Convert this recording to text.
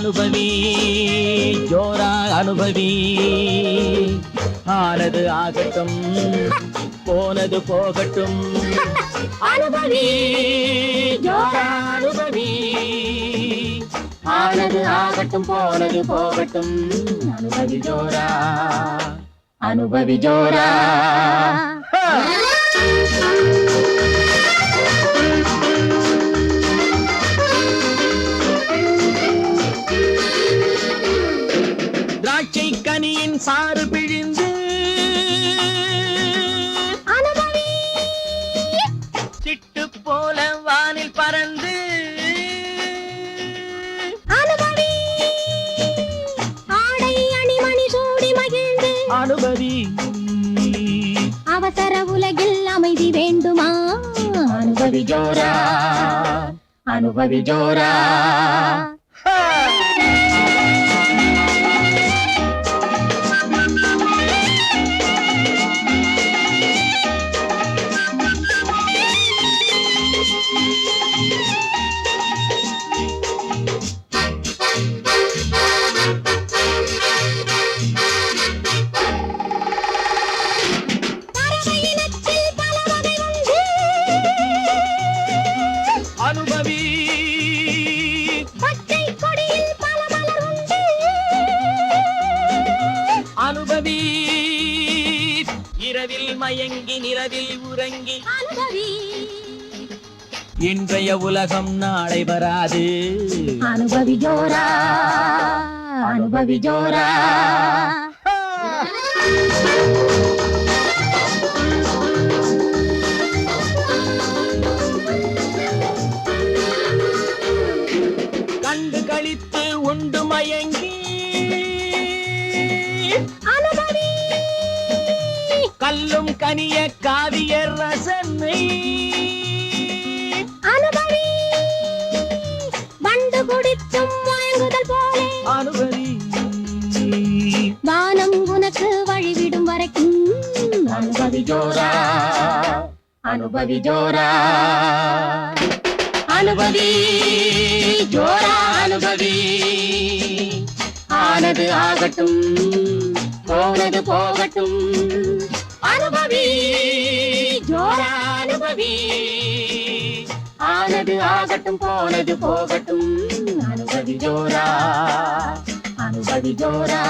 அனுபவி ஜோரா அனுபவி. ஆனது ஆகட்டும் போனது போகட்டும். அனுபவி ஜோரா அனுபவி. ஆனது ஆகட்டும் போனது போகட்டும். அனுபவி ஜோரா அனுபவி ஜோரா. கனியின் சாறு பிழிந்து. சிட்டு போல வானில் பறந்து. அனுபவி. ஆடை அணிமணி சூடி மகிழ்ந்து. அனுபவி. அவசர உலகில் அமைதி வேண்டுமா? அனுபவி ஜோரா. அனுபவி ஜோரா. இரவில் மயங்கி நிறவில் உறங்கி அனுபவி. இன்றைய உலகம் நாளை வராது. அனுபவி ஜோரா. அனுபவி ஜோரா. கண்டு கழித்து உண்டு மயங்கி. அனுபவி கல்லும் கனிய காவிய ரசனை அனுபவி வண்டு குடித்தும் வாங்குதல் போலே. அனுபவி. வானம் உனக்கு வழிவிடும் வரைக்கும். அனுபவி ஜோரா அனுபவி ஜோரா. அனுபவி ஜோரா அனுபவி. ஆனது ஆகட்டும் போனது போகட்டும். அனுபவி ஜோரா அனுபவி ஆனது ஆகட்டும் போனது போகட்டும் அனுபவி ஜோரா அனுபவி ஜோரா